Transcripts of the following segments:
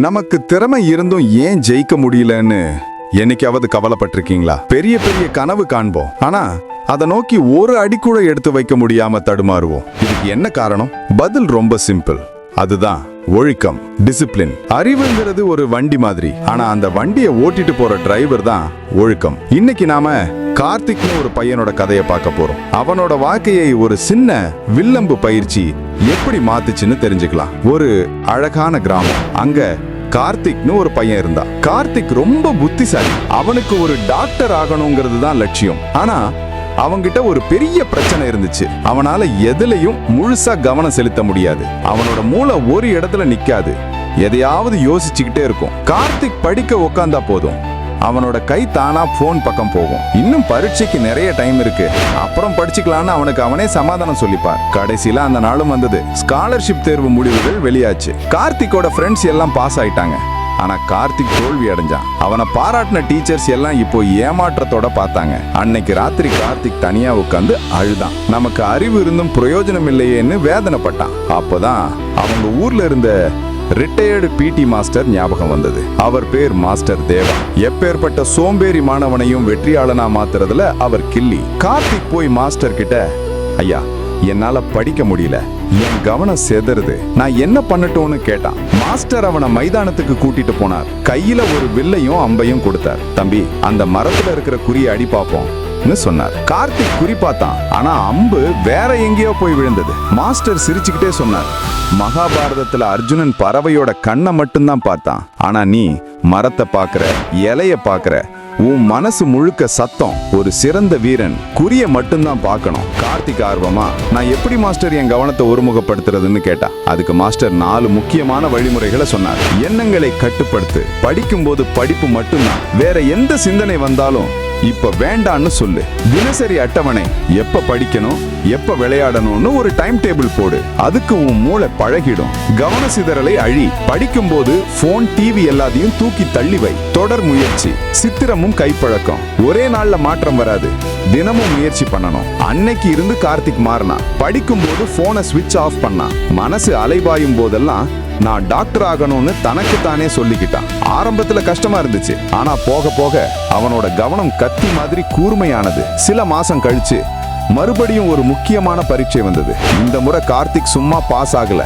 நமக்கு திறமை இருந்தும் ஏன் ஜெயிக்க முடியலன்னு என்னைக்காவது கவலைப்பட்டிருக்கீங்களா? பெரிய பெரிய கனவு காண்போம். ஆனா அதை நோக்கி ஒரு அடி கூட எடுத்து வைக்க முடியாம தடுமாறுவோம். இதுக்கு என்ன காரணம்? பதில் ரொம்ப சிம்பிள். அதுதான் ஒழுக்கம் டிசிப்ளின் அறிவுங்கிறது ஒரு வண்டி மாதிரி. ஆனா அந்த வண்டியை ஓட்டிட்டு போற டிரைவர் தான் ஒழுக்கம். இன்னைக்கு நாம கார்த்திக்னு ஒரு பையனோட கதையை பார்க்க போறோம். அவனோட வாழ்க்கையை ஒரு சின்ன வில்லம்பு பயிற்சி எப்படி மாத்துச்சுன்னு தெரிஞ்சுக்கலாம். ஒரு அழகான கிராமம். அங்க கார்த்திக்னு ஒரு பையன் இருந்தான் கார்த்திக் ரொம்ப புத்திசாலி. அவனுக்கு ஒரு டாக்டர் ஆகணுங்கிறது தான் லட்சியம். ஆனா அவங்கிட்ட ஒரு பெரிய பிரச்சனை இருந்துச்சு. அவனால எதுலையும் முழுசா கவனம் செலுத்த முடியாது. அவனோட மூளை ஒரு இடத்துல நிக்காது. எதையாவது யோசிச்சுக்கிட்டே இருக்கும். கார்த்திக் படிக்க உக்காந்தா போதும். அவனோட கை தானா போன் பக்கம் போகும். இன்னும் பரீட்சைக்கு நிறைய டைம் இருக்கு. அப்புறம் படிச்சுக்கலான்னு அவனுக்கு அவனே சமாதானம் சொல்லிப்பார். கடைசியில அந்த நாளும் வந்தது. ஸ்காலர்ஷிப் தேர்வு முடிவுகள் வெளியாச்சு. கார்த்திக்கோட ஃப்ரெண்ட்ஸ் எல்லாம் பாஸ் ஆயிட்டாங்க. ஆனா கார்த்திக் தோல்வி அடைஞ்சான். அவனை பாராட்டின டீச்சர்ஸ் எல்லாம் இப்போ ஏமாற்றத்தோட பார்த்தாங்க. அன்னைக்கு ராத்திரி கார்த்திக் தனியா உட்காந்து அழுதான். நமக்கு அறிவு இருந்தும் பிரயோஜனம் இல்லையேன்னு வேதனைப்பட்டான். அப்பதான் அவங்க ஊர்ல இருந்த ரிட்டையர்டு பிடி மாஸ்டர் ஞாபகம் வந்தது. அவர் பேர் மாஸ்டர் தேவா எப்பேற்பட்ட சோம்பேறி மாணவனையும் வெற்றியாளனா மாத்துறதுல அவர் கில்லி கார்த்திக் போய் மாஸ்டர் கிட்ட ஐயா என்னால படிக்க முடியல. என் கவனம் செதறுது. நான் என்ன பண்ணட்டும்னு கேட்டான். மாஸ்டர் அவனை மைதானத்துக்கு கூட்டிட்டு போனார். கையில ஒரு வில்லையும் அம்பையும் கொடுத்தார். தம்பி அந்த மரத்துல இருக்கிற குறியை அடி பார்ப்போம். இருக்குன்னு சொன்னார். கார்த்திக் குறி பார்த்தான் ஆனா அம்பு வேற எங்கேயோ போய் விழுந்தது. மாஸ்டர் சிரிச்சுக்கிட்டே சொன்னார். மகாபாரதத்துல அர்ஜுனன் பறவையோட கண்ணை மட்டும்தான் பார்த்தான். ஆனா நீ மரத்தை பாக்குற இலைய பாக்குற உன் மனசு முழுக்க சத்தம் ஒரு சிறந்த வீரன் குறிய மட்டும்தான் பார்க்கணும். கார்த்திக் ஆர்வமா நான் எப்படி மாஸ்டர் என் கவனத்தை ஒருமுகப்படுத்துறதுன்னு கேட்டா அதுக்கு மாஸ்டர் நாலு முக்கியமான வழிமுறைகளை சொன்னார். எண்ணங்களை கட்டுப்படுத்து படிக்கும்போது படிப்பு மட்டும்தான். வேற எந்த சிந்தனை வந்தாலும் இப்ப வேண்டான்னு சொல்லு. தினசரி அட்டவணை எப்ப படிக்கணும் எப்ப விளையாடணும்னு ஒரு டைம் டேபிள் போடு. அதுக்கு உன் மூளை பழகிடும். கவன சிதறலை அழி படிக்கும்போது போன் டிவி எல்லாத்தையும் தூக்கி தள்ளி வை. தொடர் முயற்சி சித்திரமும் கைப்பழக்கம். ஒரே நாள்ல மாற்றம் வராது. தினமும் முயற்சி பண்ணணும். அன்னைக்கு இருந்து கார்த்திக் மாறினா படிக்கும் போது போனை ஸ்விட்ச் ஆஃப் பண்ணா மனசு அலைபாயும் போதெல்லாம் நான் டாக்டர் ஆகணும்னு தனக்கு தானே சொல்லிக்கிட்டான். ஆரம்பத்துல கஷ்டமா இருந்துச்சு. ஆனா போக போக அவனோட கவனம் கத்தி மாதிரி கூர்மையானது. சில மாசம் கழிச்சு மறுபடியும் ஒரு முக்கியமான பரீட்சை வந்தது. இந்த முறை கார்த்திக் சும்மா பாஸ் ஆகல.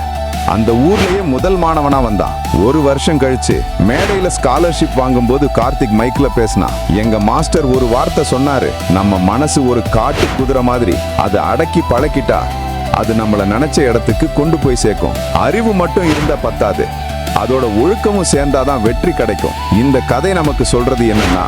அந்த ஊர்லயே முதல் மாணவனா வந்தான். ஒரு வருஷம் கழிச்சு மேடையில ஸ்காலர்ஷிப் வாங்கும்போது கார்த்திக் மைக்ல பேசினான் எங்க மாஸ்டர் ஒரு வார்த்தை சொன்னாரு. நம்ம மனசு ஒரு காட்டு குதிரை மாதிரி. அதை அடக்கி பழக்கிட்டா அது நம்மளை நினைச்ச இடத்துக்கு கொண்டு போய் சேர்க்கும். அறிவு மட்டும் இருந்தா பத்தாது. அதோட ஒழுக்கமும் சேர்ந்தாதான் வெற்றி கிடைக்கும். இந்த கதை நமக்கு சொல்றது என்னன்னா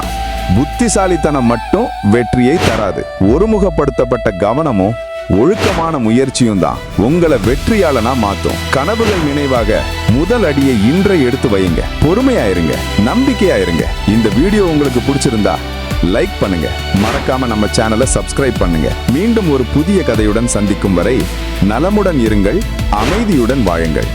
புத்திசாலித்தனம் மட்டும் வெற்றியை தராது. ஒருமுகப்படுத்தப்பட்ட கவனமும் ஒழுக்கமான முயற்சியும் தான். உங்களை வெற்றியாளனா மாத்தும். கனவுகள் நினைவாக முதல் அடியை இன்றை எடுத்து வையுங்க. பொறுமையாயிருங்க இருங்க. இந்த வீடியோ உங்களுக்கு பிடிச்சிருந்தா லைக் பண்ணுங்க. மறக்காம நம்ம சேனலை சப்ஸ்கிரைப் பண்ணுங்க. மீண்டும் ஒரு புதிய கதையுடன் சந்திக்கும் வரை நலமுடன் இருங்கள் அமைதியுடன் வாழுங்கள்.